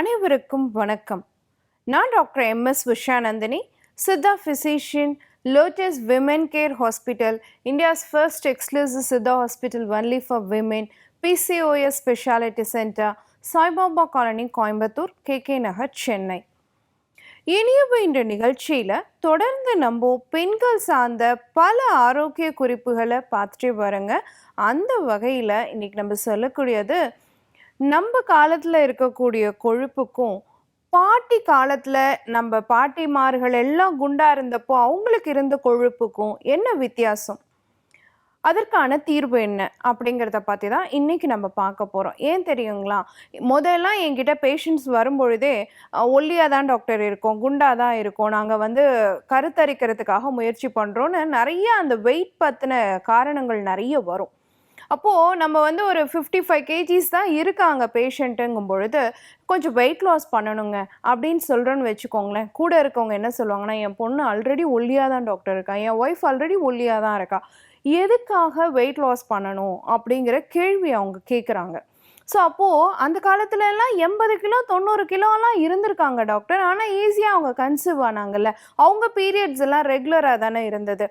அனைவருக்கும் வணக்கம். நான் doctor M. S. Vishanandhini Siddha physician lotus women care hospital India's first exclusive Siddha hospital only for women PCOS speciality centre Saibaba colony Coimbatore K. K. Nagar Chennai. இனியவு என்ற நிகழ்ச்சியில் தொடர்ந்து நம்ம பெண்கள் சார்ந்த பல ஆரோக்கிய குறிப்புகளை பார்த்துட்டே வரங்க அந்த வகையில் இன்றைக்கி நம்ம சொல்லக்கூடியது நம்ம காலத்தில் இருக்கக்கூடிய கொழுப்புக்கும் பாட்டி காலத்தில் நம்ம பாட்டிமார்கள் எல்லாம் குண்டாக இருந்தப்போ அவங்களுக்கு இருந்த கொழுப்புக்கும் என்ன வித்தியாசம்? அதற்கான தீர்வு என்ன? அப்படிங்கிறத பற்றி தான் இன்றைக்கி நம்ம பார்க்க போகிறோம் ஏன் தெரியுங்களா? முதல்லாம் என்கிட்ட பேஷண்ட்ஸ் வரும்பொழுதே ஒல்லியாக தான் டாக்டர் இருக்கோம் குண்டாக தான் இருக்கோம் நாங்கள் வந்து கருத்தரிக்கிறதுக்காக முயற்சி பண்ணுறோன்னு நிறைய அந்த வெயிட் பற்றின காரணங்கள் நிறைய வரும். அப்போது நம்ம வந்து ஒரு ஃபிஃப்டி ஃபைவ் கேஜிஸ் தான் இருக்காங்க பேஷண்ட்டுங்கும் பொழுது கொஞ்சம் வெயிட் லாஸ் பண்ணணுங்க அப்படின்னு சொல்கிறோன்னு வச்சுக்கோங்களேன். கூட இருக்கவங்க என்ன சொல்லுவாங்கன்னா என் பொண்ணு ஆல்ரெடி ஒல்லியாக தான் டாக்டர் இருக்கா? என் ஒய்ஃப் ஆல்ரெடி ஒல்லியாக தான் இருக்கா? எதுக்காக வெயிட் லாஸ் பண்ணணும்? அப்படிங்கிற கேள்வி அவங்க கேட்குறாங்க ஸோ அப்போது அந்த காலத்துல எல்லாம் எண்பது கிலோ தொண்ணூறு கிலோலாம் இருந்திருக்காங்க டாக்டர் ஆனால் ஈஸியாக அவங்க கன்சீவ் ஆனாங்கல்ல. அவங்க பீரியட்ஸ் எல்லாம் ரெகுலராக தானே இருந்தது.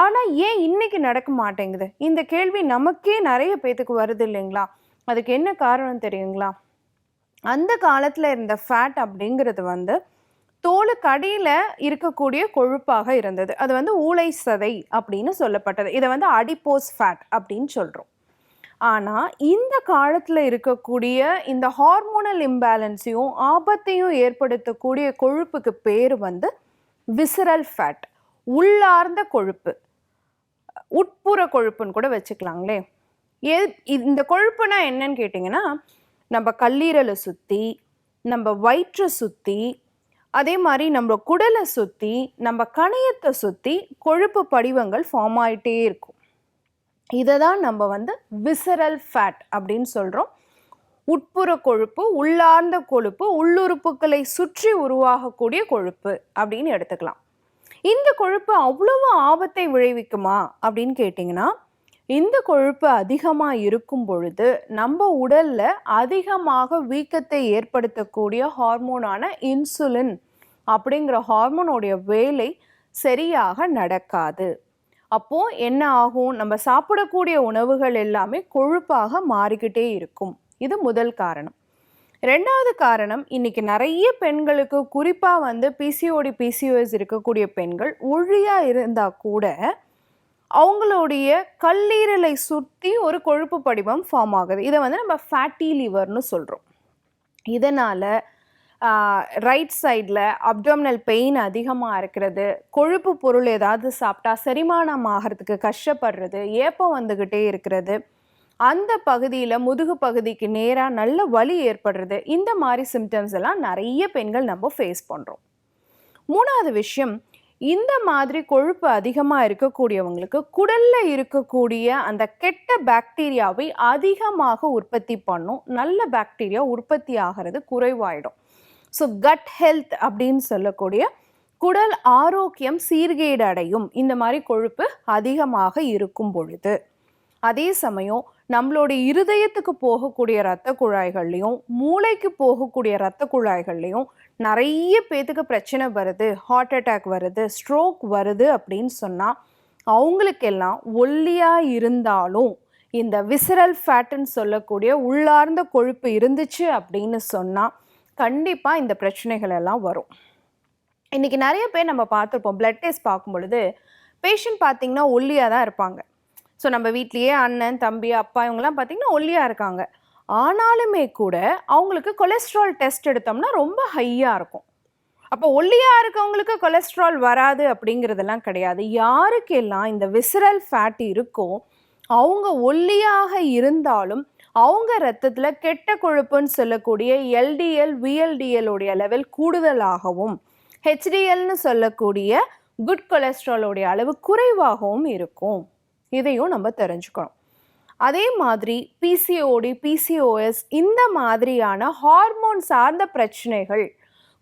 ஆனால் ஏன் இன்னைக்கு நடக்க மாட்டேங்குது? இந்த கேள்வி நமக்கே நிறைய பேத்துக்கு வருது இல்லைங்களா? அதுக்கு என்ன காரணம் தெரியுங்களா? அந்த காலத்தில் இருந்த ஃபேட் அப்படிங்கிறது வந்து தோலுக்கு அடியில் இருக்கக்கூடிய கொழுப்பாக இருந்தது. அது வந்து ஊளை சதை அப்படின்னு சொல்லப்பட்டது. இதை வந்து அடிப்போஸ் ஃபேட் அப்படின்னு சொல்கிறோம் ஆனால் இந்த காலத்தில் இருக்கக்கூடிய இந்த ஹார்மோனல் இம்பேலன்ஸையும் ஆபத்தையும் ஏற்படுத்தக்கூடிய கொழுப்புக்கு பேர் வந்து விசரல் ஃபேட் உள்ளார்ந்த கொழுப்பு. உட்புற கொழுப்புன்னு கூட வச்சுக்கலாங்களே. எ இந்த கொழுப்புனா என்னன்னு கேட்டிங்கன்னா நம்ம கல்லீரலை சுற்றி நம்ம வயிற்றை சுற்றி அதே மாதிரி நம்ம குடலை சுற்றி நம்ம கணையத்தை சுற்றி கொழுப்பு படிவங்கள் ஃபார்ம் ஆகிட்டே இருக்கும். இதை தான் நம்ம வந்து விசரல் ஃபேட் அப்படின்னு சொல்கிறோம் உட்புற கொழுப்பு உள்ளார்ந்த கொழுப்பு உள்ளுறுப்புகளை சுற்றி உருவாகக்கூடிய கொழுப்பு அப்படின்னு எடுத்துக்கலாம். இந்த கொழுப்பு அவ்வளவு ஆபத்தை விளைவிக்குமா? அப்படின்னு கேட்டிங்கன்னா இந்த கொழுப்பு அதிகமாக இருக்கும் பொழுது நம்ம உடலில் அதிகமாக வீக்கத்தை ஏற்படுத்தக்கூடிய ஹார்மோனான இன்சுலின் அப்படிங்கிற ஹார்மோனோடைய வேலை சரியாக நடக்காது. அப்போ என்ன ஆகும்? நம்ம சாப்பிடக்கூடிய உணவுகள் எல்லாமே கொழுப்பாக மாறிக்கிட்டே இருக்கும். இது முதல் காரணம். ரெண்டாவது காரணம் இன்னைக்கு நிறைய பெண்களுக்கு குறிப்பாக வந்து பிசிஓடி பிசிஓஎஸ் இருக்கக்கூடிய பெண்கள் ஒழியாக இருந்தால் கூட அவங்களுடைய கல்லீரலை சுற்றி ஒரு கொழுப்பு படிவம் ஃபார்ம் ஆகுது. இதை வந்து நம்ம ஃபேட்டி லிவர்னு சொல்கிறோம் இதனால் ரைட் சைடில் அப்டோமினல் பெயின் அதிகமாக இருக்கிறது கொழுப்பு பொருள் ஏதாவது சாப்பிட்டா செரிமானம் ஆகிறதுக்கு கஷ்டப்படுறது ஏப்பம் வந்துக்கிட்டே இருக்கிறது அந்த பகுதியில் முதுகு பகுதிக்கு நேராக நல்ல வலி ஏற்படுறது இந்த மாதிரி சிம்டம்ஸ் எல்லாம் நிறைய பெண்கள் நம்ம ஃபேஸ் பண்ணுறோம் மூணாவது விஷயம் இந்த மாதிரி கொழுப்பு அதிகமாக இருக்கக்கூடியவங்களுக்கு குடலில் இருக்கக்கூடிய அந்த கெட்ட பாக்டீரியாவை அதிகமாக உற்பத்தி பண்ணும் நல்ல பாக்டீரியா உற்பத்தி ஆகிறது குறைவாயிடும். ஸோ கட் ஹெல்த் அப்படின்னு சொல்லக்கூடிய குடல் ஆரோக்கியம் சீர்கேடு அடையும். இந்த மாதிரி கொழுப்பு அதிகமாக இருக்கும் பொழுது. அதே சமயம் நம்மளுடைய இருதயத்துக்கு போகக்கூடிய இரத்த குழாய்கள்லையும் மூளைக்கு போகக்கூடிய இரத்த குழாய்கள்லையும் நிறைய பேத்துக்கு பிரச்சனை வருது. ஹார்ட் அட்டாக் வருது ஸ்ட்ரோக் வருது அப்படின்னு சொன்னால் அவங்களுக்கெல்லாம் ஒல்லியாக இருந்தாலும் இந்த விசரல் ஃபேட்டுன்னு சொல்லக்கூடிய உள்ளார்ந்த கொழுப்பு இருந்துச்சு அப்படின்னு சொன்னால் கண்டிப்பாக இந்த பிரச்சனைகள் எல்லாம் வரும். இன்றைக்கி நிறைய பேர் நம்ம பார்த்துருப்போம் பிளட் டெஸ்ட் பார்க்கும் பொழுது பேஷண்ட் பார்த்திங்கன்னா ஒல்லியாக தான் இருப்பாங்க. ஸோ நம்ம வீட்லேயே அண்ணன் தம்பி அப்பா இவங்கெல்லாம் பார்த்திங்கன்னா ஒல்லியாக இருக்காங்க. ஆனாலுமே கூட அவங்களுக்கு கொலஸ்ட்ரால் டெஸ்ட் எடுத்தோம்னா ரொம்ப ஹையாக இருக்கும். அப்போ ஒல்லியாக இருக்கவங்களுக்கு கொலஸ்ட்ரால் வராது அப்படிங்கிறதெல்லாம் கிடையாது. யாருக்கெல்லாம் இந்த விசரல் ஃபேட் இருக்கோ அவங்க ஒல்லியாக இருந்தாலும் அவங்க ரத்தத்தில் கெட்ட கொழுப்புன்னு சொல்லக்கூடிய எல்டிஎல் விஎல்டிஎல் உடைய லெவல் கூடுதலாகவும் ஹெச்டிஎல்னு சொல்லக்கூடிய குட் கொலஸ்ட்ராலோடைய அளவு குறைவாகவும் இருக்கும். இதையும் நம்ம தெரிஞ்சுக்கணும். அதே மாதிரி பிசிஓடி பிசிஓஎஸ் இந்த மாதிரியான ஹார்மோன் சார்ந்த பிரச்சனைகள்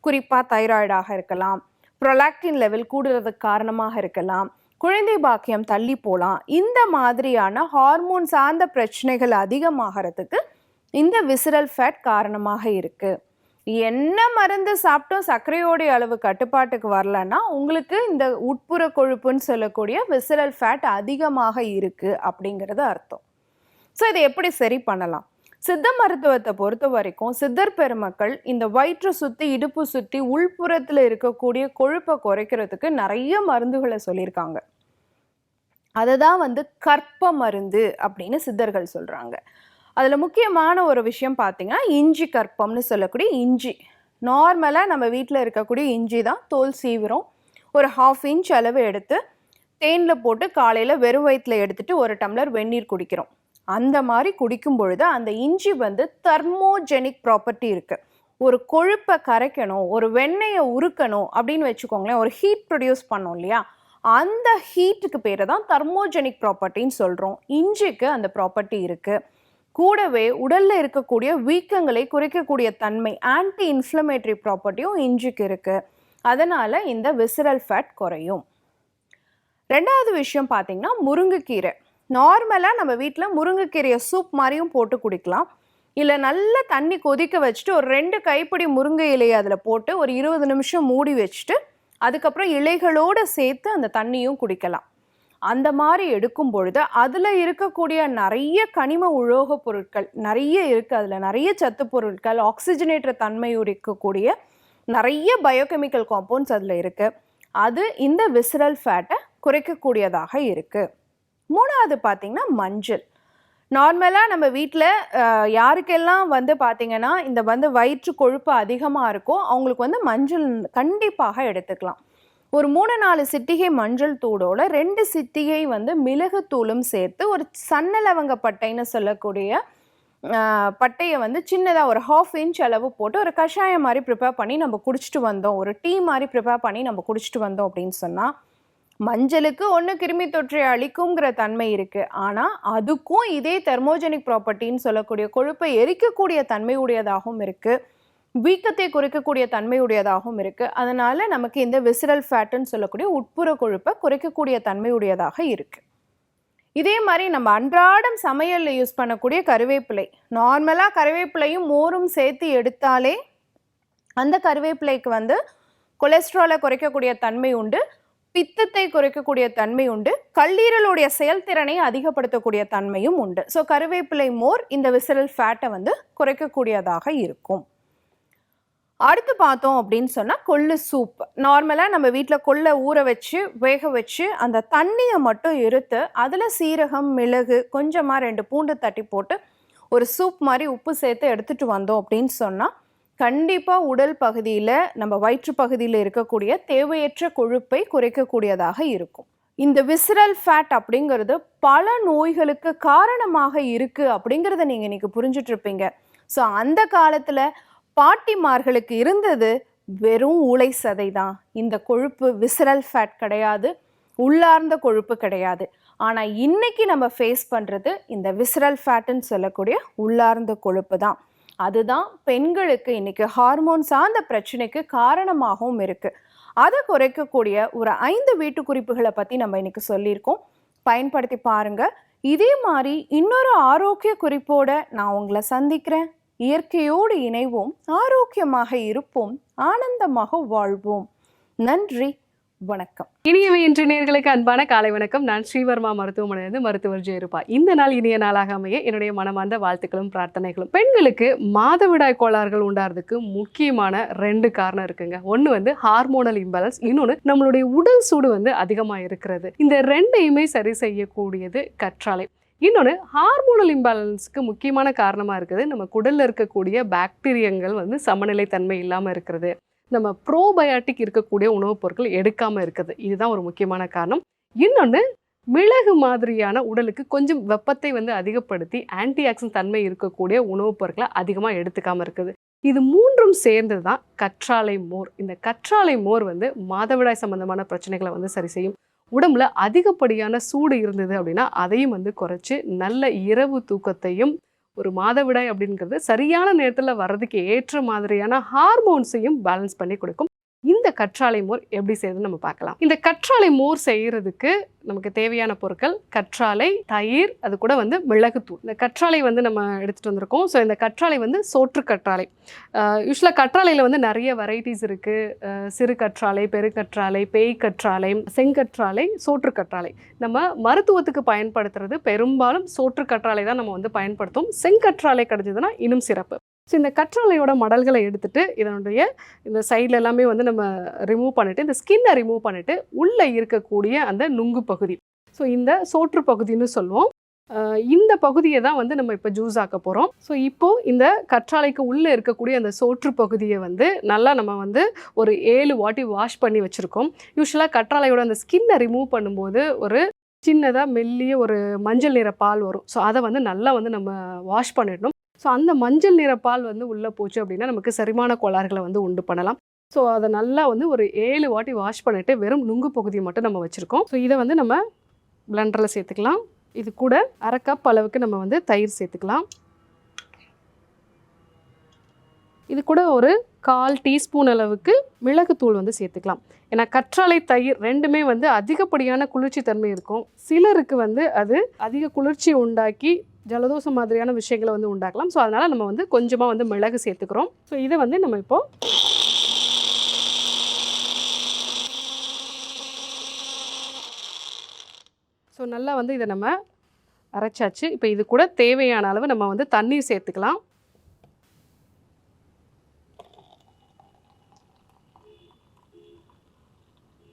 குறிப்பாக தைராய்டாக இருக்கலாம் ப்ரொலாக்டின் லெவல் கூடுறதுக்கு காரணமாக இருக்கலாம் குழந்தை பாக்கியம் தள்ளி போகலாம் இந்த மாதிரியான ஹார்மோன் சார்ந்த பிரச்சனைகள் அதிகமாகிறதுக்கு இந்த விசிறல் ஃபேட் காரணமாக இருக்குது என்ன மருந்து சாப்பிட்டும் சர்க்கரையோடைய அளவு கட்டுப்பாட்டுக்கு வரலன்னா உங்களுக்கு இந்த உட்புற கொழுப்புன்னு சொல்லக்கூடிய விசரல் ஃபேட் அதிகமாக இருக்குது அப்படிங்கிறது அர்த்தம். ஸோ இதை எப்படி சரி பண்ணலாம்? சித்த மருத்துவத்தை பொறுத்த வரைக்கும் சித்தர் பெருமக்கள் இந்த வயிற்று சுற்றி இடுப்பு சுற்றி உள்புறத்தில் இருக்கக்கூடிய கொழுப்பை குறைக்கிறதுக்கு நிறைய மருந்துகளை சொல்லியிருக்காங்க. அதை தான் வந்து கற்ப மருந்து அப்படின்னு சித்தர்கள் சொல்கிறாங்க அதில் முக்கியமான ஒரு விஷயம் பார்த்தீங்கன்னா இஞ்சி கற்பம்னு சொல்லக்கூடிய இஞ்சி. நார்மலாக நம்ம வீட்டில் இருக்கக்கூடிய இஞ்சி தான் தோல் சீவிரம். ஒரு ஹாஃப் இன்ச் அளவு எடுத்து தேனில் போட்டு காலையில் வெறும் வயிற்றுல எடுத்துட்டு ஒரு டம்ளர் வெந்நீர் குடிக்கிறோம். அந்த மாதிரி குடிக்கும் பொழுது அந்த இஞ்சி வந்து தர்மோஜெனிக் ப்ராப்பர்ட்டி இருக்குது ஒரு கொழுப்பை கரைக்கணும் ஒரு வெண்ணெயை உருக்கணும் அப்படின்னு வச்சுக்கோங்களேன் ஒரு ஹீட் ப்ரொடியூஸ் பண்ணோம் இல்லையா? அந்த ஹீட்டுக்கு பேர் தான் தர்மோஜெனிக் ப்ராப்பர்ட்டின்னு சொல்கிறோம் இஞ்சிக்கு அந்த ப்ராப்பர்ட்டி இருக்குது கூடவே உடலில் இருக்கக்கூடிய வீக்கங்களை குறைக்கக்கூடிய தன்மை ஆன்டி இன்ஃப்ளமேட்டரி ப்ராப்பர்ட்டியும் இஞ்சிக்கு இருக்குது அதனால் இந்த விசரல் ஃபேட் குறையும். ரெண்டாவது விஷயம் பார்த்தீங்கன்னா முருங்கைக்கீரை. நார்மலாக நம்ம வீட்டில் முருங்கைக்கீரையை சூப் மாதிரியும் போட்டு குடிக்கலாம். இல்லை நல்ல தண்ணி கொதிக்க வச்சுட்டு ஒரு ரெண்டு கைப்பிடி முருங்கை இலையை அதில் போட்டு ஒரு இருபது நிமிஷம் மூடி வச்சுட்டு அதுக்கப்புறம் இலைகளோடு சேர்த்து அந்த தண்ணியும் குடிக்கலாம். அந்த மாதிரி எடுக்கும் பொழுது அதில் இருக்கக்கூடிய நிறைய கனிம உலோகப் பொருட்கள் நிறைய இருக்குது அதில் நிறைய சத்து பொருட்கள் ஆக்சிஜனேற்ற தன்மை இருக்கக்கூடிய நிறைய பயோகெமிக்கல் காம்பவுண்ட்ஸ் அதில் இருக்குது அது இந்த விசரல் ஃபேட்டை குறைக்கக்கூடியதாக இருக்குது மூணாவது பார்த்திங்கன்னா மஞ்சள். நார்மலாக நம்ம வீட்டில் யாருக்கெல்லாம் வந்து பார்த்திங்கன்னா இந்த வந்து வயிற்று கொழுப்பு அதிகமாக இருக்கோ அவங்களுக்கு வந்து மஞ்சள் கண்டிப்பாக எடுத்துக்கலாம். ஒரு மூணு நாலு சிட்டிகை மஞ்சள் தூளோட ரெண்டு சிட்டிகை வந்து மிளகுத்தூளும் சேர்த்து ஒரு சன்னலவங்க பட்டைன்னு சொல்லக்கூடிய பட்டையை வந்து சின்னதாக ஒரு ஹாஃப் இன்ச் அளவு போட்டு ஒரு கஷாயம் மாதிரி ப்ரிப்பேர் பண்ணி நம்ம குடிச்சிட்டு வந்தோம். ஒரு டீ மாதிரி ப்ரிப்பேர் பண்ணி நம்ம குடிச்சிட்டு வந்தோம் அப்படின்னு சொன்னால் மஞ்சளுக்கு ஒன்று கிருமி தொற்றை அழிக்குங்கிற தன்மை இருக்குது ஆனால் அதுக்கும் இதே தெர்மோஜெனிக் ப்ராப்பர்ட்டின்னு சொல்லக்கூடிய கொழுப்பை எரிக்கக்கூடிய தன்மை உடையதாகவும் இருக்குது வீக்கத்தை குறைக்கக்கூடிய தன்மை உடையதாகவும் இருக்குது அதனால் நமக்கு இந்த விசரல் ஃபேட்டுன்னு சொல்லக்கூடிய உட்புற கொழுப்பை குறைக்கக்கூடிய தன்மையுடையதாக இருக்குது இதே மாதிரி நம்ம அன்றாடம் சமையலில் யூஸ் பண்ணக்கூடிய கருவேப்பிலை. நார்மலாக கருவேப்பிலையும் மோரும் சேர்த்து எடுத்தாலே அந்த கருவேப்பிலைக்கு வந்து கொலஸ்ட்ராலை குறைக்கக்கூடிய தன்மை உண்டு. பித்தத்தை குறைக்கக்கூடிய தன்மை உண்டு. கல்லீரலுடைய செயல்திறனை அதிகப்படுத்தக்கூடிய தன்மையும் உண்டு. ஸோ கருவேப்பிலை மோர் இந்த விசிறல் ஃபேட்டை வந்து குறைக்கக்கூடியதாக இருக்கும். அடுத்து பார்த்தோம் அப்படின்னு சொன்னால் கொள்ளு சூப் நார்மலாக நம்ம வீட்டில் கொள்ளை ஊற வச்சு வேக வச்சு அந்த தண்ணியை மட்டும் இருத்து அதில் சீரகம் மிளகு கொஞ்சமாக ரெண்டு பூண்டு தட்டி போட்டு ஒரு சூப் மாதிரி உப்பு சேர்த்து எடுத்துகிட்டு வந்தோம் அப்படின்னு சொன்னால் கண்டிப்பாக உடல் பகுதியில் நம்ம வயிற்று பகுதியில் இருக்கக்கூடிய தேவையற்ற கொழுப்பை குறைக்கக்கூடியதாக இருக்கும். இந்த விசரல் ஃபேட் அப்படிங்கிறது பல நோய்களுக்கு காரணமாக இருக்குது அப்படிங்கிறத நீங்கள் இன்றைக்கி புரிஞ்சிட்ருப்பீங்க ஸோ அந்த காலத்தில் பாட்டிமார்களுக்கு இருந்தது வெறும் ஊளை சதை தான் இந்த கொழுப்பு விசரல் ஃபேட் கிடையாது உள்ளார்ந்த கொழுப்பு கிடையாது. ஆனால் இன்னைக்கு நம்ம ஃபேஸ் பண்ணுறது இந்த விசரல் ஃபேட்டுன்னு சொல்லக்கூடிய உள்ளார்ந்த கொழுப்பு தான் அதுதான் பெண்களுக்கு இன்னைக்கு ஹார்மோன் சார்ந்த பிரச்சனைக்கு காரணமாகவும் இருக்கு. அதை குறைக்கக்கூடிய ஒரு ஐந்து வீட்டு குறிப்புகளை பற்றி நம்ம இன்னைக்கு சொல்லியிருக்கோம். பயன்படுத்தி பாருங்க. இதே மாதிரி இன்னொரு ஆரோக்கிய குறிப்போட நான் உங்களை சந்திக்கிறேன். இயற்கையோடு இணைவோம் ஆரோக்கியமாக இருப்போம் ஆனந்தமாக வாழ்வோம். நன்றி வணக்கம். இனியவை இன்று நேர்களுக்கு அன்பான காலை வணக்கம். நான் ஸ்ரீவர்மா மருத்துவமனையிலிருந்து மருத்துவர் ஜெயருப்பா இந்த நாள் இனிய நாளாக அமைய என்னுடைய மனமார்ந்த வாழ்த்துக்களும் பிரார்த்தனைகளும். பெண்களுக்கு மாதவிடாய் கோளாறுகள் உண்டாறதுக்கு முக்கியமான ரெண்டு காரணம் இருக்குங்க. ஒன்று வந்து ஹார்மோனல் இம்பேலன்ஸ் இன்னொன்று நம்மளுடைய உடல் சூடு வந்து அதிகமாக இருக்கிறது இந்த ரெண்டையுமே சரி செய்யக்கூடியது கற்றாழை. இன்னொன்று ஹார்மோனல் இம்பேலன்ஸுக்கு முக்கியமான காரணமாக இருக்குது. நம்ம குடலில் இருக்கக்கூடிய பாக்டீரியங்கள் வந்து சமநிலை தன்மை இல்லாமல் இருக்கிறது. நம்ம ப்ரோபயாட்டிக் இருக்கக்கூடிய உணவுப் பொருட்கள் எடுக்காமல் இருக்குது. இதுதான் ஒரு முக்கியமான காரணம். இன்னொன்று மிளகு மாதிரியான உடலுக்கு கொஞ்சம் வெப்பத்தை வந்து அதிகப்படுத்தி ஆன்டி ஆக்சிடென்ட் தன்மை இருக்கக்கூடிய உணவுப் பொருட்களை அதிகமாக எடுத்துக்காமல் இருக்குது. இது மூன்றும் சேர்ந்தது தான் கற்றாழை மோர். இந்த கற்றாழை மோர் வந்து மாதவிடாய் சம்பந்தமான பிரச்சனைகளை வந்து சரி செய்யும். உடம்புல அதிகப்படியான சூடு இருந்தது அப்படின்னா அதையும் வந்து குறைச்சி நல்ல இரவு தூக்கத்தையும் ஒரு மாதவிடாய் அப்படிங்கிறது சரியான நேரத்தில் வர்றதுக்கு ஏற்ற மாதிரியான ஹார்மோன்ஸையும் பேலன்ஸ் பண்ணி கொடுக்கும். இந்த கற்றாழை மோர் எப்படி செய்யறதுன்னு நம்ம பார்க்கலாம். இந்த கற்றாழை மோர் செய்கிறதுக்கு நமக்கு தேவையான பொருட்கள் கற்றாழை தயிர் அது கூட வந்து மிளகுத்தூள். இந்த கற்றாழை வந்து நம்ம எடுத்துகிட்டு வந்திருக்கோம். ஸோ இந்த கற்றாழை வந்து சோற்று கற்றாழை. யூஸ்வலாக கற்றாழையில் வந்து நிறைய வெரைட்டிஸ் இருக்குது சிறு கற்றாழை பெருக்கற்றாழை பேய் கற்றாழை செங்கற்றாழை சோற்று கற்றாழை. நம்ம மருத்துவத்துக்கு பயன்படுத்துறது பெரும்பாலும் சோற்று கற்றாழை தான் நம்ம வந்து பயன்படுத்தும் செங்கற்றாழை கிடைச்சதுன்னா இன்னும் சிறப்பு. ஸோ இந்த கற்றாழையோட மடல்களை எடுத்துட்டு இதனுடைய இந்த சைடில் எல்லாமே வந்து நம்ம ரிமூவ் பண்ணிவிட்டு இந்த ஸ்கின்னை ரிமூவ் பண்ணிவிட்டு உள்ளே இருக்கக்கூடிய அந்த நுங்கு பகுதி. ஸோ இந்த சோற்று பகுதின்னு சொல்லுவோம். இந்த பகுதியை தான் வந்து நம்ம இப்போ ஜூஸ் ஆக்க போகிறோம் ஸோ இப்போது இந்த கற்றாழைக்கு உள்ளே இருக்கக்கூடிய அந்த சோற்று பகுதியை வந்து நல்லா நம்ம வந்து ஒரு ஏழு வாட்டி வாஷ் பண்ணி வச்சுருக்கோம். யூஸ்வலாக கற்றாழையோட அந்த ஸ்கின்னை ரிமூவ் பண்ணும்போது ஒரு சின்னதாக மெல்லிய ஒரு மஞ்சள் நிற பால் வரும். ஸோ அதை வந்து நல்லா வந்து நம்ம வாஷ் பண்ணிடணும். ஸோ அந்த மஞ்சள் நிற பால் வந்து உள்ளே போச்சு அப்படின்னா நமக்கு செரிமான கோளாறுகளை வந்து உண்டு பண்ணலாம். ஸோ அதை நல்லா வந்து ஒரு ஏழு வாட்டி வாஷ் பண்ணிவிட்டு வெறும் நுங்கு பகுதியை மட்டும் நம்ம வச்சுருக்கோம். ஸோ இதை வந்து நம்ம பிளண்டரில் சேர்த்துக்கலாம். இது கூட அரை கப் அளவுக்கு நம்ம வந்து தயிர் சேர்த்துக்கலாம். இது கூட ஒரு கால் டீஸ்பூன் அளவுக்கு மிளகுத்தூள் வந்து சேர்த்துக்கலாம். ஏன்னா கற்றாழை தயிர் ரெண்டுமே வந்து அதிகப்படியான குளிர்ச்சி தன்மை இருக்கும். சிலருக்கு வந்து அது அதிக குளிர்ச்சி உண்டாக்கி ஜலதோஷம் மாதிரியான விஷயங்களை வந்து உண்டாக்கலாம். ஸோ அதனால் நம்ம வந்து கொஞ்சமாக வந்து மிளகு சேர்த்துக்கிறோம். ஸோ இதை வந்து நம்ம இப்போது ஸோ நல்லா வந்து இதை நம்ம அரைச்சாச்சு. இப்போ இது கூட தேவையான அளவு நம்ம வந்து தண்ணீர் சேர்த்துக்கலாம்.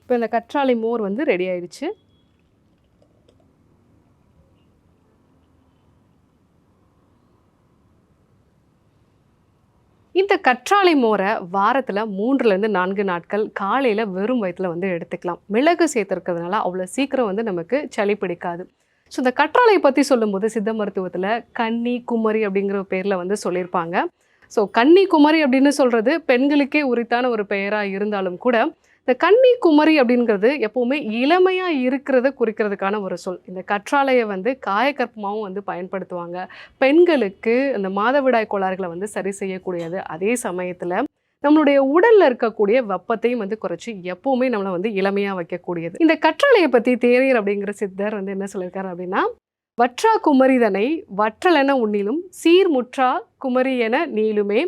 இப்போ இந்த கற்றாழை மோர் வந்து ரெடி ஆயிடுச்சு. இந்த கற்றாழை மோரை வாரத்தில் மூன்றுலேருந்து நான்கு நாட்கள் காலையில் வெறும் வயிற்றில் வந்து எடுத்துக்கலாம். மிளகு சேர்த்துருக்கிறதுனால அவ்வளோ சீக்கிரம் வந்து நமக்கு சளி பிடிக்காது. ஸோ இந்த கற்றாழையை பற்றி சொல்லும்போது சித்த மருத்துவத்தில் கன்னி குமரி அப்படிங்கிற பேரில் வந்து சொல்லியிருப்பாங்க. ஸோ கன்னி குமரி அப்படின்னு சொல்கிறது பெண்களுக்கே உரித்தான ஒரு பெயராக இருந்தாலும் கூட இந்த கன்னி குமரி அப்படிங்கிறது எப்போவுமே இளமையாக இருக்கிறத குறிக்கிறதுக்கான ஒரு சொல். இந்த கற்றாழையை வந்து காயக்கற்பமாகவும் வந்து பயன்படுத்துவாங்க. பெண்களுக்கு இந்த மாதவிடாய் கோளாறுகளை வந்து சரி செய்யக்கூடியது. அதே சமயத்தில் நம்மளுடைய உடலில் இருக்கக்கூடிய வெப்பத்தையும் வந்து குறைச்சி எப்போவுமே நம்மளை வந்து இளமையாக வைக்கக்கூடியது. இந்த கற்றாழையை பற்றி தேநீர் அப்படிங்கிற சித்தர் வந்து என்ன சொல்லியிருக்காரு அப்படின்னா வற்றா குமரிதனை வற்றலென உன்னிலும் சீர்முற்றா குமரி என நீளுமே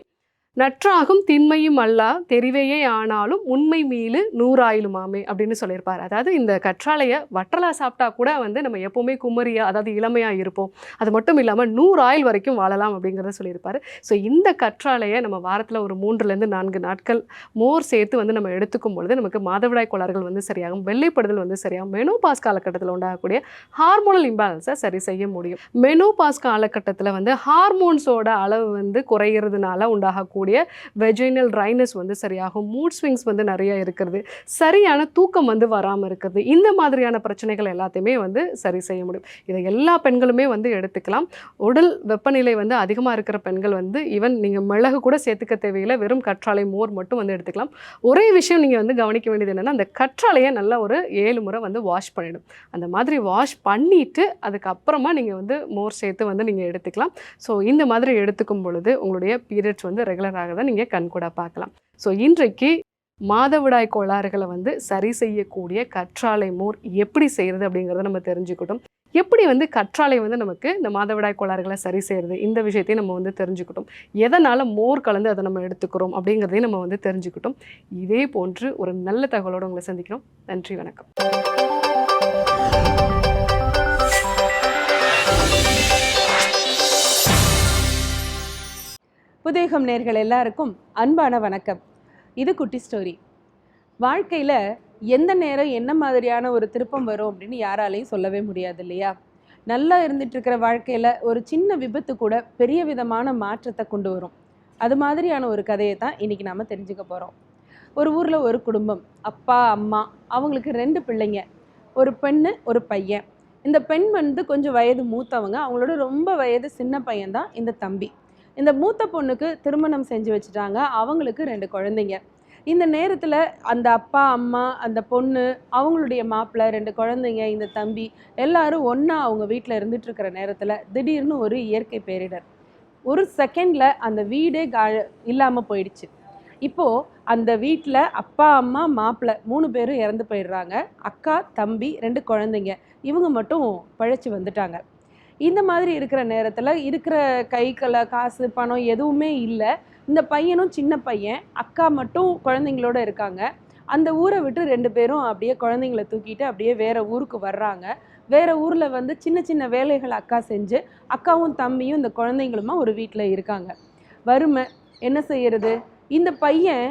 நற்றாகும் திண்மையும் அல்லா தெரிவையே ஆனாலும் உண்மை மீளு நூறாயிலுமாமே அப்படின்னு சொல்லியிருப்பார். அதாவது இந்த கற்றாழையை வட்டலா சாப்பிட்டா கூட வந்து நம்ம எப்போவுமே குமரியா அதாவது இளமையாக இருப்போம். அது மட்டும் இல்லாமல் நூறாயில் வரைக்கும் வாழலாம் அப்படிங்கிறத சொல்லியிருப்பார். ஸோ இந்த கற்றாழையை நம்ம வாரத்தில் ஒரு மூன்றுலேருந்து நான்கு நாட்கள் மோர் சேர்த்து வந்து நம்ம எடுத்துக்கும் பொழுது நமக்கு மாதவிடாய் கோளாறுகள் வந்து சரியாகும் வெள்ளைப்படுதல் வந்து சரியாகும் மெனோபாஸ் காலகட்டத்தில் உண்டாகக்கூடிய ஹார்மோனல் இம்பேலன்ஸை சரி செய்ய முடியும். மெனோபாஸ் காலகட்டத்தில் வந்து ஹார்மோன்ஸோட அளவு வந்து குறையிறதுனால உண்டாகக்கூடிய வெஜைனல் ட்ரைனஸ் வந்து சரியாகும் மூட் ஸ்விங்ஸ் வந்து நிறைய இருக்கிறது சரியான தூக்கம் வந்து வராமல் இருக்கிறது இந்த மாதிரியான பிரச்சனைகள் எல்லாத்தையுமே வந்து சரி செய்ய முடியும். இதை எல்லா பெண்களுமே வந்து எடுத்துக்கலாம். உடல் வெப்பநிலை வந்து அதிகமாக இருக்கிற பெண்கள் வந்து ஈவன் நீங்கள் மிளகு கூட சேர்த்துக்க தேவையில்லை வெறும் கற்றாழை மோர் மட்டும் வந்து எடுத்துக்கலாம். ஒரே விஷயம் நீங்கள் வந்து கவனிக்க வேண்டியது என்னென்னா அந்த கற்றாழையை நல்லா ஒரு ஏழு முறை வந்து வாஷ் பண்ணிடும் அந்த மாதிரி வாஷ் பண்ணிவிட்டு அதுக்கப்புறமா நீங்கள் வந்து மோர் சேர்த்து வந்து நீங்கள் எடுத்துக்கலாம். ஸோ இந்த மாதிரி எடுத்துக்கும் பொழுது உங்களுடைய பீரியட்ஸ் வந்து ரெகுலராக தான் நீங்கள் கண்கூட பார்க்கலாம். ஸோ இன்றைக்கு மாதவிடாய் கோளாறுகளை வந்து சரி செய்யக்கூடிய கற்றாழை மோர் எப்படி செய்கிறது அப்படிங்கிறத நம்ம தெரிஞ்சுக்கிட்டோம். எப்படி வந்து கற்றாழை வந்து நமக்கு இந்த மாதவிடாய் கோளாறுகளை சரி செய்கிறது இந்த விஷயத்தையும் நம்ம வந்து தெரிஞ்சுக்கிட்டோம். எதனால் மோர் கலந்து அதை நம்ம எடுத்துக்கிறோம் அப்படிங்கிறதையும் நம்ம வந்து தெரிஞ்சுக்கிட்டோம். இதே போன்று ஒரு நல்ல தகவலோடு உங்களை சந்திக்கிறோம். நன்றி வணக்கம். புதேகம் நேர்கள் எல்லாருக்கும் அன்பான வணக்கம். இது குட்டி ஸ்டோரி. வாழ்க்கையில் எந்த நேரம் என்ன மாதிரியான ஒரு திருப்பம் வரும் அப்படின்னு யாராலையும் சொல்லவே முடியாது இல்லையா? நல்லா இருந்துட்டுருக்கிற வாழ்க்கையில் ஒரு சின்ன விபத்து கூட பெரிய விதமான மாற்றத்தை கொண்டு வரும். அது மாதிரியான ஒரு கதையை தான் இன்றைக்கி நாம் தெரிஞ்சுக்க போகிறோம் ஒரு ஊரில் ஒரு குடும்பம் அப்பா அம்மா அவங்களுக்கு ரெண்டு பிள்ளைங்க. ஒரு பெண்ணு ஒரு பையன். இந்த பெண் வந்து கொஞ்சம் வயது மூத்தவங்க. அவங்களோட ரொம்ப வயது சின்ன பையன் தான் இந்த தம்பி. இந்த மூத்த பொண்ணுக்கு திருமணம் செஞ்சு வச்சுட்டாங்க. அவங்களுக்கு ரெண்டு குழந்தைங்க. இந்த நேரத்தில் அந்த அப்பா அம்மா அந்த பொண்ணு அவங்களுடைய மாப்பிள்ளை ரெண்டு குழந்தைங்க இந்த தம்பி எல்லாரும் ஒன்றா அவங்க வீட்டில் இருந்துட்டு இருக்கிற நேரத்தில் திடீர்னு ஒரு இயற்கை பேரிடர். ஒரு செகண்டில் அந்த வீடே கா இல்லாமல் போயிடுச்சு. இப்போது அந்த வீட்டில் அப்பா அம்மா மாப்பிள்ளை மூணு பேரும் இறந்து போயிடுறாங்க. அக்கா தம்பி ரெண்டு குழந்தைங்க. இவங்க மட்டும் பழைச்சி வந்துட்டாங்க. இந்த மாதிரி இருக்கிற நேரத்தில் இருக்கிற கைக்களை காசு பணம் எதுவுமே இல்லை. இந்த பையனும் சின்ன பையன் அக்கா மட்டும் குழந்தைங்களோட இருக்காங்க. அந்த ஊரை விட்டு ரெண்டு பேரும் அப்படியே குழந்தைங்கள தூக்கிட்டு அப்படியே வேற ஊருக்கு வர்றாங்க. வேற ஊரில் வந்து சின்ன சின்ன வேலைகள் அக்கா செஞ்சு அக்காவும் தம்பியும் இந்த குழந்தைங்களுமா ஒரு வீட்டில் இருக்காங்க. வறுமை என்ன செய்யறது? இந்த பையன்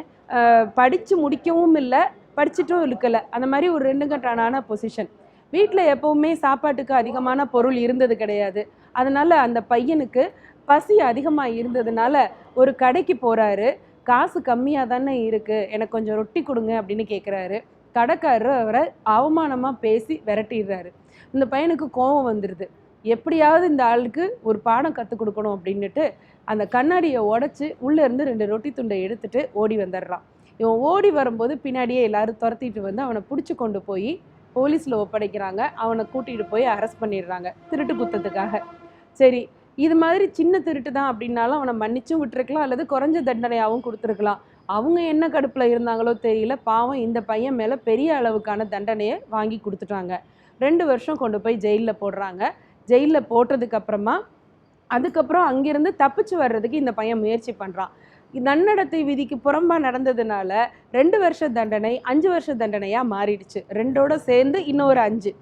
படித்து முடிக்கவும் இல்லை படிச்சுட்டும் இருக்கலை அந்த மாதிரி ஒரு ரெண்டு கட்டான பொசிஷன் வீட்டில் எப்பவுமே சாப்பாட்டுக்கு அதிகமான பொருள் இருந்தது கிடையாது. அதனால் அந்த பையனுக்கு பசி அதிகமாக இருந்ததுனால ஒரு கடைக்கு போகிறாரு காசு கம்மியாக தானே இருக்குது எனக்கு கொஞ்சம் ரொட்டி கொடுங்க அப்படின்னு கேட்குறாரு கடைக்காரர் அவரை அவமானமாக பேசி விரட்டிடுறாரு. இந்த பையனுக்கு கோபம் வந்துடுது எப்படியாவது இந்த ஆளுக்கு ஒரு பாடம் கற்றுக் கொடுக்கணும் அப்படின்னுட்டு அந்த கண்ணாடியை உடச்சி உள்ளே இருந்து ரெண்டு ரொட்டி துண்டை எடுத்துட்டு ஓடி வந்துடுறான். இவன் ஓடி வரும்போது பின்னாடியே எல்லாரும் துரத்திட்டு வந்து அவனை பிடிச்சி கொண்டு போய் போலீஸில் ஒப்படைக்கிறாங்க. அவனை கூட்டிகிட்டு போய் அரெஸ்ட் பண்ணிடுறாங்க. திருட்டு குத்தத்துக்காக. சரி இது மாதிரி சின்ன திருட்டு தான் அப்படின்னாலும் அவனை மன்னிச்சும் விட்டுருக்கலாம். அல்லது குறைஞ்ச தண்டனையாகவும் கொடுத்துருக்கலாம். அவங்க என்ன கடுப்பில் இருந்தாங்களோ தெரியல. பாவம் இந்த பையன் மேலே பெரிய அளவுக்கான தண்டனையை வாங்கி கொடுத்துட்டாங்க. ரெண்டு வருஷம் கொண்டு போய் ஜெயிலில் போடுறாங்க. ஜெயிலில் போட்டதுக்கப்புறமா அதுக்கப்புறம் அங்கேருந்து தப்பிச்சு வர்றதுக்கு இந்த பையன் முயற்சி பண்ணுறான் நன்னடத்தை விதிக்கு புறம்பாக நடந்ததுனால ரெண்டு வருஷ தண்டனை அஞ்சு வருஷ தண்டனையாக மாறிடுச்சு. ரெண்டோட சேர்ந்து இன்னொரு அஞ்சு.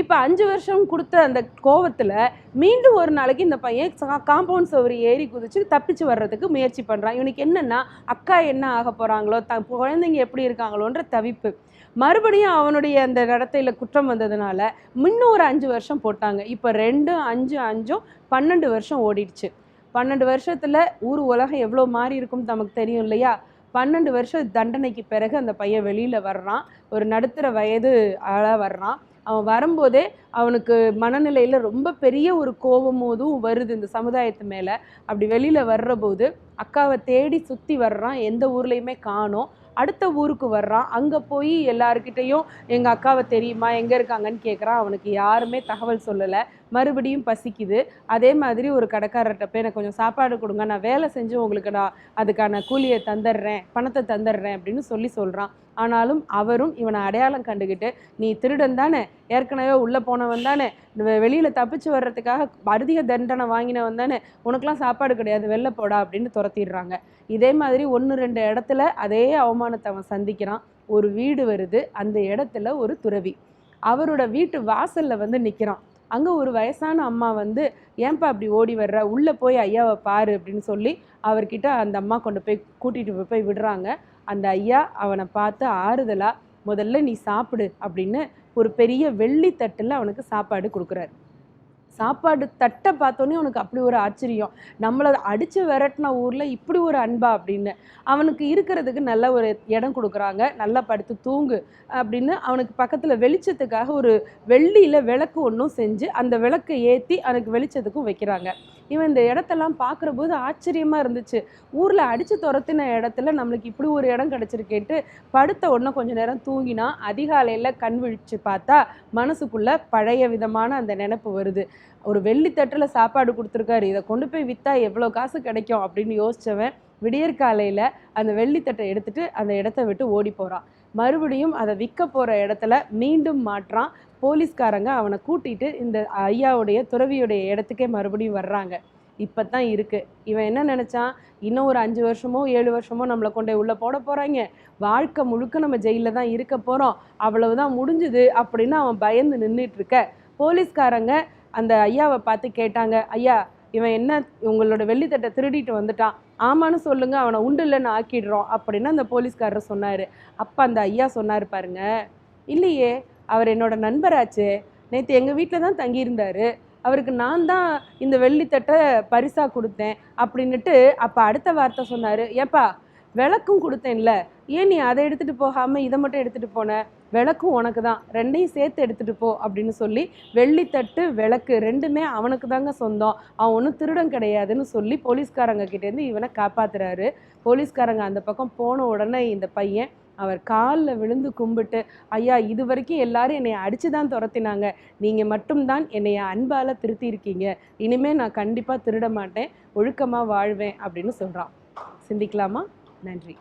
இப்போ அஞ்சு வருஷம் கொடுத்த அந்த கோவத்தில் மீண்டும் ஒரு நாளைக்கு இந்த பையன் காம்பவுண்ட் சுவர் ஏறி குதிச்சு தப்பிச்சு வர்றதுக்கு முயற்சி பண்ணுறான் இவனுக்கு என்னென்னா அக்கா என்ன ஆக போகிறாங்களோ த குழந்தைங்க எப்படி இருக்காங்களோன்ற தவிப்பு. மறுபடியும் அவனுடைய அந்த நடத்தையில் குற்றம் வந்ததுனால முன்னூறு அஞ்சு வருஷம் போட்டாங்க. இப்போ ரெண்டு அஞ்சு அஞ்சும் பன்னெண்டு வருஷம் ஓடிடுச்சு. பன்னெண்டு வருஷத்தில் ஊர் உலகம் எவ்வளோ மாறி இருக்கும் நமக்கு தெரியும் இல்லையா? பன்னெண்டு வருஷம் தண்டனைக்கு பிறகு அந்த பையன் வெளியில் வர்றான். ஒரு நடுத்தர வயது ஆளாக வர்றான். அவன் வரும்போதே அவனுக்கு மனநிலையில் ரொம்ப பெரிய ஒரு கோபமும் இதுவும் வருது இந்த சமுதாயத்து மேலே. அப்படி வெளியில் வர்றபோது அக்காவை தேடி சுற்றி வர்றான். எந்த ஊர்லேயுமே காணோம். அடுத்த ஊருக்கு வர்றான். அங்கே போய் எல்லாருக்கிட்டேயும் எங்கள் அக்காவை தெரியுமா? எங்கே இருக்காங்கன்னு கேட்குறான் அவனுக்கு யாருமே தகவல் சொல்லலை. மறுபடியும் பசிக்குது. அதே மாதிரி ஒரு கடைக்காரர்கிட்ட போய் எனக்கு கொஞ்சம் சாப்பாடு கொடுங்க நான் வேலை செஞ்சு உங்களுக்கு நான் அதுக்கான கூலியை தந்துடுறேன் பணத்தை தந்துடுறேன் அப்படின்னு சொல்லி சொல்கிறான் ஆனாலும் அவரும் இவனை அடையாளம் கண்டுக்கிட்டு நீ திருடன் தானே? ஏற்கனவே உள்ளே போனவன் தானே? வெளியில் தப்பிச்சு வர்றதுக்காக அதிக தண்டனை வாங்கினவன் தானே? உனக்கெலாம் சாப்பாடு கிடையாது வெளில போடா அப்படின்னு துரத்திடுறாங்க. இதே மாதிரி ஒன்று ரெண்டு இடத்துல அதே அவமானத்தை அவன் சந்திக்கிறான். ஒரு வீடு வருது அந்த இடத்துல ஒரு துறவி. அவரோட வீட்டு வாசலில் வந்து நிற்கிறான் அங்கே ஒரு வயசான அம்மா வந்து ஏன்பா அப்படி ஓடி வர்ற? உள்ளே போய் ஐயாவை பாரு அப்படின்னு சொல்லி அவர்கிட்ட அந்த அம்மா கொண்டு போய் கூட்டிகிட்டு போய் விடுறாங்க. அந்த ஐயா அவனை பார்த்து ஆறுதலாக முதல்ல நீ சாப்பிடு அப்படின்னு ஒரு பெரிய வெள்ளி தட்டில் அவனுக்கு சாப்பாடு கொடுக்குறாரு. சாப்பாடு தட்டை பார்த்தோன்னே உனக்கு அப்படி ஒரு ஆச்சரியம். நம்மளை அடித்து விரட்டின ஊரில் இப்படி ஒரு அன்பா அப்படின்னு. அவனுக்கு இருக்கிறதுக்கு நல்ல ஒரு இடம் கொடுக்குறாங்க. நல்லா படுத்து தூங்கு அப்படின்னு அவனுக்கு பக்கத்தில் வெளிச்சத்துக்காக ஒரு வெள்ளியில் விளக்கு ஒன்றும் செஞ்சு அந்த விளக்கை ஏற்றி அவனுக்கு வெளிச்சத்துக்கும் வைக்கிறாங்க. இவன் இந்த இடத்தெல்லாம் பார்க்குற போது ஆச்சரியமாக இருந்துச்சு. ஊரில் அடித்து துரத்தின இடத்துல நம்மளுக்கு இப்படி ஒரு இடம் கிடச்சிருக்கேன்ட்டு படுத்த உடனே கொஞ்சம் நேரம் தூங்கினா அதிகாலையில் கண் விழிச்சு பார்த்தா மனசுக்குள்ளே பழைய விதமான அந்த நினப்பு வருது. ஒரு வெள்ளித்தட்டில் சாப்பாடு கொடுத்துருக்காரு. இதை கொண்டு போய் விற்றா எவ்வளோ காசு கிடைக்கும் அப்படின்னு யோசித்தவன் விடியற்காலையில் அந்த வெள்ளித்தட்டை எடுத்துகிட்டு அந்த இடத்த விட்டு ஓடி போகிறான் மறுபடியும் அதை விற்க போகிற இடத்துல மீண்டும் மாற்றான். போலீஸ்காரங்க அவனை கூட்டிட்டு இந்த ஐயாவுடைய துறவியுடைய இடத்துக்கே மறுபடியும் வர்றாங்க. இப்போ தான் இருக்குது இவன் என்ன நினச்சான்? இன்னும் ஒரு அஞ்சு வருஷமோ ஏழு வருஷமோ நம்மளை கொண்டு உள்ளே போட போகிறாங்க வாழ்க்கை முழுக்க நம்ம ஜெயிலில் தான் இருக்க போகிறோம் அவ்வளவுதான் முடிஞ்சுது அப்படின்னு அவன் பயந்து நின்றுட்டு இருக்க போலீஸ்காரங்க அந்த ஐயாவை பார்த்து கேட்டாங்க. ஐயா இவன் என்ன உங்களோட வெள்ளித்தட்டை திருடிட்டு வந்துட்டான். ஆமான்னு சொல்லுங்க அவனை உண்டு இல்லைன்னு ஆக்கிடுறோம் அப்படின்னு அந்த போலீஸ்காரர் சொன்னார். அப்போ அந்த ஐயா சொன்னார் பாருங்க இல்லையே அவர் என்னோட நண்பராச்சே. நேற்று எங்கள் வீட்டில் தான் தங்கியிருந்தார். அவருக்கு நான் தான் இந்த வெள்ளித்தட்டை பரிசாக கொடுத்தேன் அப்படின்னுட்டு அப்போ அடுத்த வார்த்தை சொன்னார். ஏப்பா விளக்கும் கொடுத்தேன்ல. ஏன் நீ அதை எடுத்துகிட்டு போகாமல் இதை மட்டும் எடுத்துகிட்டு போன? விளக்கும் உனக்கு தான். ரெண்டையும் சேர்த்து எடுத்துகிட்டு போ அப்படின்னு சொல்லி வெள்ளித்தட்டு விளக்கு ரெண்டுமே அவனுக்கு தாங்க சொந்தம். அவன் ஒன்றும் திருடம் கிடையாதுன்னு சொல்லி போலீஸ்காரங்க கிட்டேருந்து இவனை காப்பாத்துறாரு. போலீஸ்காரங்க அந்த பக்கம் போன உடனே இந்த பையன் அவர் காலில் விழுந்து கும்பிட்டு ஐயா இது வரைக்கும் எல்லாரும் என்னை அடித்து தான் துரத்தினாங்க. நீங்கள் மட்டும்தான் என்னைய அன்பால் திருத்தி இருக்கீங்க இனிமேல் நான் கண்டிப்பாக திருட மாட்டேன். ஒழுக்கமாக வாழ்வேன். அப்படின்னு சொல்கிறான் சிந்திக்கலாமா? நன்றி.